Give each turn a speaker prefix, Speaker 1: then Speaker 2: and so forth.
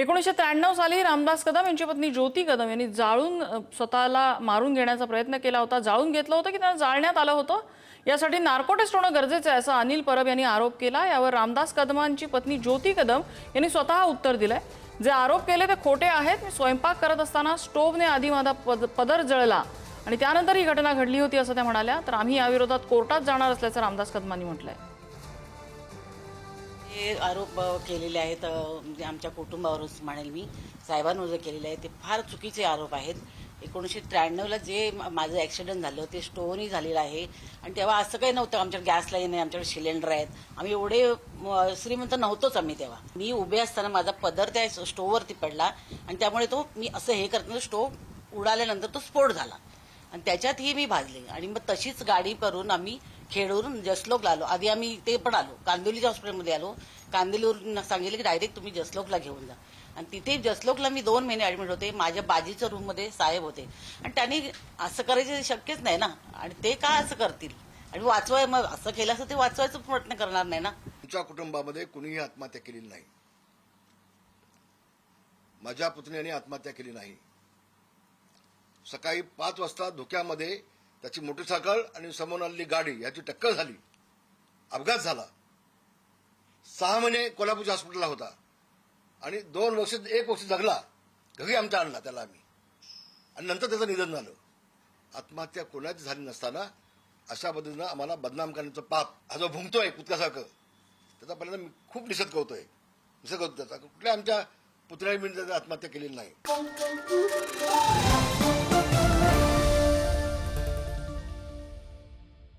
Speaker 1: एकोणीसशे त्र्याण्णव साली रामदास कदम यांची पत्नी ज्योती कदम यांनी जाळून स्वतःला मारून घेण्याचा प्रयत्न केला होता जाळून घेतलं होतं की त्यांना जाळण्यात आलं होतं? यासाठी नार्कोटेस्ट होणं गरजेचं आहे असा अनिल परब यांनी आरोप केला. यावर रामदास कदमांची पत्नी ज्योती कदम यांनी स्वतः उत्तर दिलंय. जे आरोप केले ते खोटे आहेत. मी स्वयंपाक करत असताना स्टोव्हने आधी माझा पद पदर जळला आणि त्यानंतर ही घटना घडली होती असं त्या म्हणाल्या. तर आम्ही याविरोधात कोर्टात जाणार असल्याचं रामदास कदमांनी म्हटलंय.
Speaker 2: हे आरोप केलेले आहेत म्हणजे आमच्या कुटुंबावरच म्हणेल मी साहेबांवर जे केलेले आहेत ते फार चुकीचे आरोप आहेत. एकोणीसशे त्र्याण्णवला जे माझं ॲक्सिडेंट झालं ते स्टोनही झालेलं आहे. आणि तेव्हा असं काही नव्हतं आमच्याकडे गॅस लाईन आहे आमच्याकडे सिलेंडर आहेत. आम्ही एवढे श्रीमंत नव्हतोच आम्ही तेव्हा. मी उभे असताना माझा पदर त्या स्टोववरती पडला आणि त्यामुळे तो मी असं हे करताना स्टोव उडाल्यानंतर तो स्फोट झाला. आणि त्याच्यातही मी भाजले. आणि मग तशीच गाडी करून आम्ही खेडवरून जसलोकला आलो आधी आम्ही ते पण आलो कांदिवलीच्या हॉस्पिटलमध्ये आलो. कांदिवलीवरून सांगितलं की डायरेक्ट तुम्ही जसलोकला घेऊन जा. आणि तिथे जसलोकला मी दोन महिने ऍडमिट होते माझ्या बाजीच्या रूममध्ये साहेब होते. आणि त्यांनी असं करायचं शक्यच नाही ना. आणि ते का असं करतील? आणि वाचवाय मग असं केलं असं ते वाचवायचा प्रयत्न करणार नाही ना.
Speaker 3: तुमच्या कुटुंबामध्ये कुणीही आत्महत्या केलेली नाही. माझ्या पुतण्याने आत्महत्या केली नाही. सकाळी पाच वाजता धुक्यामध्ये त्याची मोटरसायकल आणि समोर आलेली गाडी याची टक्कर झाली. अपघात झाला. सहा महिने कोल्हापूरच्या हॉस्पिटलला होता. आणि दोन वर्ष एक वर्ष जगला. घरी आमच्या आणला त्याला आम्ही. आणि नंतर त्याचं निधन झालं. आत्महत्या कोणाची झाली नसताना अशा पद्धतीनं आम्हाला बदनाम करण्याचं पाप हा जो भुंकतोय कुत्र्यासारखं त्याचा परिणाम खूप निषेध करतोय. निषेध करतो त्याचा कुठल्या आमच्या पुतळ्या मी आत्महत्या केलेली नाही.